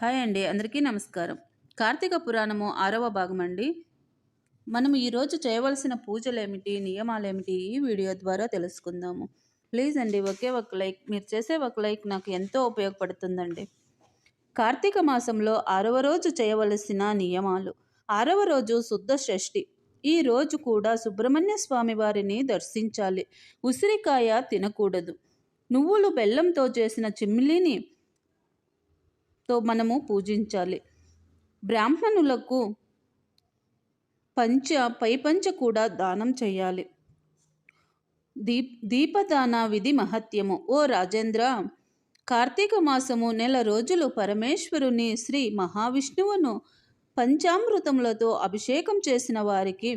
Hi అండి అందరికీ నమస్కారం. కార్తీక పురాణము ఆరవ భాగం అండి మనం ఈరోజు చేయవలసిన పూజలేమిటి నియమాలేమిటి నియమాలు ఏమిటి ఈ వీడియో ద్వారా తెలుసుకుందాము. ప్లీజ్ అండి ఒకే ఒక లైక్ మీరు చేసే ఒక లైక్ నాకు ఎంతో ఉపయోగపడుతుందండి. కార్తీక మాసంలో ఆరవ రోజు చేయవలసిన నియమాలు. ఆరవ రోజు శుద్ధ షష్ఠి. ఈ రోజు కూడా సుబ్రహ్మణ్య స్వామి వారిని దర్శించాలి. ఉసిరికాయ తినకూడదు. నువ్వులు బెల్లంతో చేసిన చిమ్మిలిని తో మనము పూజించాలి. బ్రాహ్మణులకు పంచ పై పంచ కూడా దానం చేయాలి. దీప్ దీపదాన విధి మహత్యము. ఓ రాజేంద్ర కార్తీక మాసము నెల రోజులు పరమేశ్వరుని శ్రీ మహావిష్ణువును పంచామృతములతో అభిషేకం చేసిన వారికి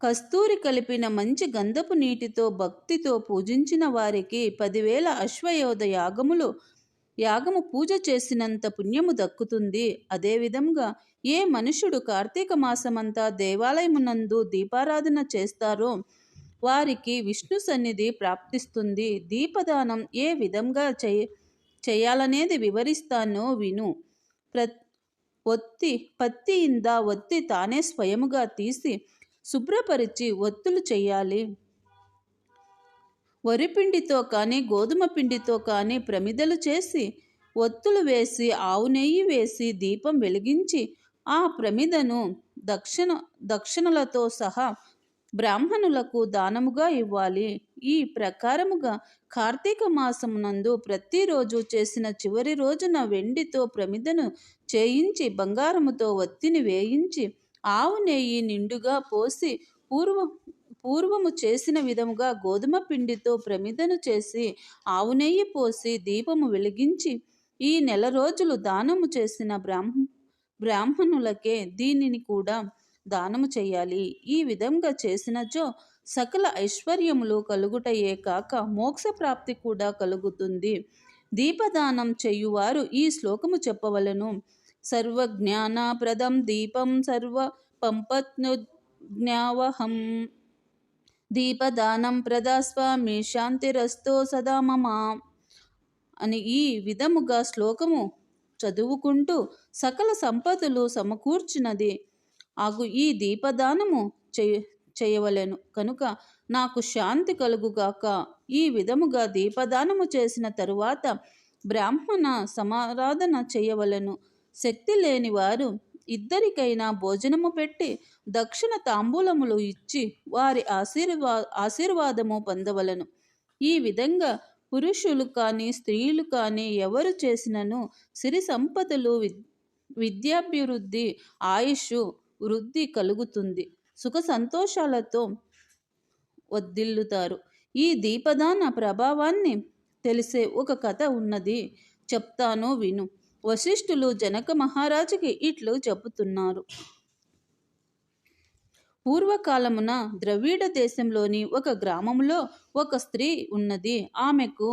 కస్తూరి కలిపిన మంచి గంధపు నీటితో భక్తితో పూజించిన వారికి పదివేల అశ్వయోధ యాగములు యాగము పూజ చేసినంత పుణ్యము దక్కుతుంది. అదేవిధంగా ఏ మనుషుడు కార్తీక మాసమంతా దేవాలయమునందు దీపారాధన చేస్తారో వారికి విష్ణు సన్నిధి ప్రాప్తిస్తుంది. దీపదానం ఏ విధంగా చేయ చేయాలనేది వివరిస్తానో విను. ప్ర ఒత్తి పత్తి ఇందా ఒత్తి తానే స్వయముగా తీసి శుభ్రపరిచి ఒత్తులు చేయాలి. వరిపిండితో కానీ గోధుమ పిండితో కానీ ప్రమిదలు చేసి ఒత్తులు వేసి ఆవు నెయ్యి వేసి దీపం వెలిగించి ఆ ప్రమిదను దక్షిణ దక్షిణలతో సహా బ్రాహ్మణులకు దానముగా ఇవ్వాలి. ఈ ప్రకారముగా కార్తీక మాసమునందు ప్రతిరోజు చేసిన చివరి రోజున వెండితో ప్రమిదను చేయించి బంగారముతో ఒత్తిని వేయించి ఆవు నెయ్యి నిండుగా పోసి పూర్వ పూర్వము చేసిన విధముగా గోధుమ పిండితో ప్రమిదను చేసి ఆవు నెయ్యి పోసి దీపము వెలిగించి ఈ నెల రోజులు దానము చేసిన బ్రాహ్మ బ్రాహ్మణులకే దీనిని కూడా దానము చేయాలి. ఈ విధంగా చేసినచో సకల ఐశ్వర్యములు కలుగుటయే కాక మోక్ష ప్రాప్తి కూడా కలుగుతుంది. దీపదానం చేయువారు ఈ శ్లోకము చెప్పవలను. సర్వజ్ఞానప్రదం దీపం సర్వ పంపజ్ఞావహం దీపదానం ప్రదాస్వామి శాంతిరస్తో సదా మమ అని ఈ విధముగా శ్లోకము చదువుకుంటూ సకల సంపదలు సమకూర్చినది. ఆగు ఈ దీపదానము చేయ చేయవలెను. కనుక నాకు శాంతి కలుగుగాక. ఈ విధముగా దీపదానము చేసిన తరువాత బ్రాహ్మణ సమారాధన చేయవలెను. శక్తి లేని వారు ఇద్దరికైనా భోజనము పెట్టి దక్షిణ తాంబూలములు ఇచ్చి వారి ఆశీర్వా ఆశీర్వాదము పొందవలను. ఈ విధంగా పురుషులు కానీ స్త్రీలు కానీ ఎవరు చేసినను సిరి సంపదలు విద్యాభివృద్ధి ఆయుష్ వృద్ధి కలుగుతుంది. సుఖ సంతోషాలతో వద్దిల్లుతారు. ఈ దీపదాన ప్రభావాన్ని తెలిసే ఒక కథ ఉన్నది. చెప్తాను విను. వశిష్ఠులు జనక మహారాజుకి ఇట్లు చెబుతున్నారు. పూర్వకాలమున ద్రవిడ దేశంలోని ఒక గ్రామంలో ఒక స్త్రీ ఉన్నది. ఆమెకు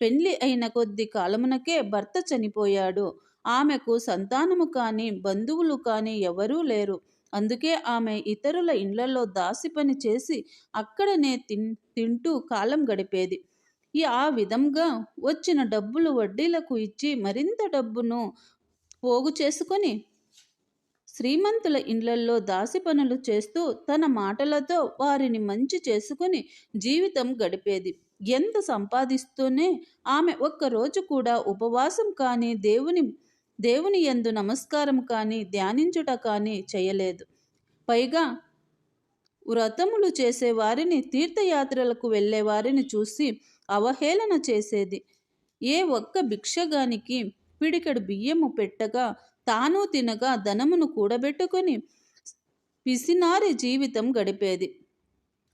పెళ్ళి అయిన కొద్ది కాలమునకే భర్త చనిపోయాడు. ఆమెకు సంతానము కానీ బంధువులు కానీ ఎవరూ లేరు. అందుకే ఆమె ఇతరుల ఇండ్లలో దాసి పని చేసి అక్కడనే తింటూ కాలం గడిపేది. ఆ విధంగా వచ్చిన డబ్బులు వడ్డీలకు ఇచ్చి మరింత డబ్బును పోగు చేసుకొని శ్రీమంతుల ఇండ్లల్లో దాసి పనులు చేస్తూ తన మాటలతో వారిని మంచి చేసుకుని జీవితం గడిపేది. ఎంత సంపాదిస్తూనే ఆమె ఒక్కరోజు కూడా ఉపవాసం కానీ దేవుని దేవుని ఎందు నమస్కారం కానీ ధ్యానించుట కానీ చేయలేదు. పైగా వ్రతములు చేసేవారిని తీర్థయాత్రలకు వెళ్ళేవారిని చూసి అవహేళన చేసేది. ఏ ఒక్క భిక్షగానికి పిడికెడు బియ్యము పెట్టగా తాను తినగా ధనమును కూడబెట్టుకొని పిసినారి జీవితం గడిపేది.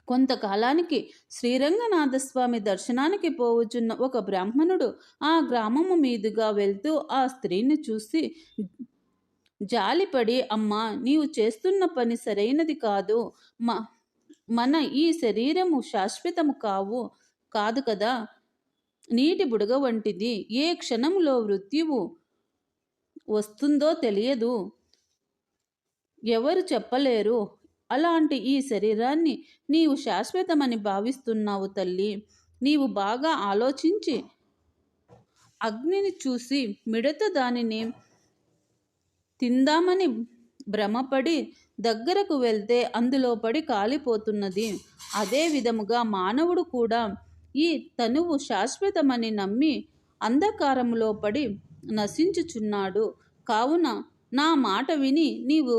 కొంతకాలానికి శ్రీరంగనాథస్వామి దర్శనానికి పోవుచున్న ఒక బ్రాహ్మణుడు ఆ గ్రామము మీదుగా వెళ్తూ ఆ స్త్రీని చూసి జాలిపడి అమ్మా నీవు చేస్తున్న పని సరైనది కాదు. మా మన ఈ శరీరము శాశ్వతము కావు కాదు కదా. నీటి బుడగ వంటిది. ఏ క్షణంలో మృత్యువు వస్తుందో తెలియదు. ఎవరు చెప్పలేరు. అలాంటి ఈ శరీరాన్ని నీవు శాశ్వతమని భావిస్తున్నావు తల్లి. నీవు బాగా ఆలోచించి అగ్నిని చూసి మిడత దానిని తిందామని భ్రమపడి దగ్గరకు వెళ్తే అందులో పడి కాలిపోతున్నది. అదే విధముగా మానవుడు కూడా ఈ తనువు శాశ్వతమని నమ్మి అంధకారములో పడి నశించుచున్నాడు. కావున నా మాట విని నీవు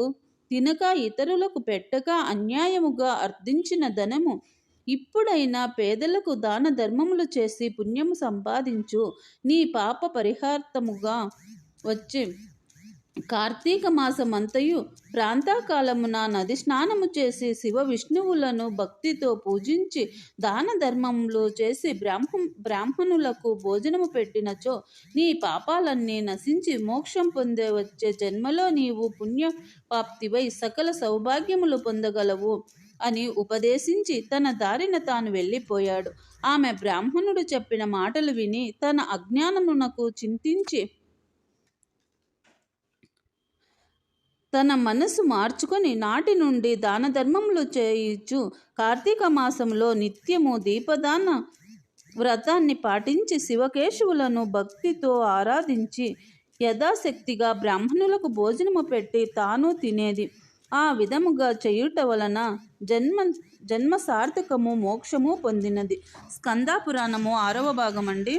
తినక ఇతరులకు పెట్టక అన్యాయముగా అర్థించిన ధనము ఇప్పుడైనా పేదలకు దాన ధర్మములు చేసి పుణ్యము సంపాదించు. నీ పాప పరిహార్థముగా వచ్చి కార్తీక మాసమంతయు ప్రాంతాకాలమున నది స్నానము చేసి శివ విష్ణువులను భక్తితో పూజించి దాన ధర్మములు చేసి బ్రాహ్మ బ్రాహ్మణులకు భోజనము పెట్టినచో నీ పాపాలన్నీ నశించి మోక్షం పొందే వచ్చే జన్మలో నీవు పుణ్య పాప్తివై సకల సౌభాగ్యములు పొందగలవు అని ఉపదేశించి తన దారిన తాను వెళ్ళిపోయాడు. ఆమె బ్రాహ్మణుడు చెప్పిన మాటలు విని తన అజ్ఞానమునకు చింతించి తన మనసు మార్చుకొని నాటి నుండి దాన ధర్మములు చేయించు కార్తీక మాసంలో నిత్యము దీపదాన వ్రతాన్ని పాటించి శివకేశవులను భక్తితో ఆరాధించి యథాశక్తిగా బ్రాహ్మణులకు భోజనము పెట్టి తాను తినేది. ఆ విధముగా చేయుట వలన జన్మ జన్మ సార్థకము మోక్షము పొందినది. స్కందాపురాణము ఆరవ భాగం అండి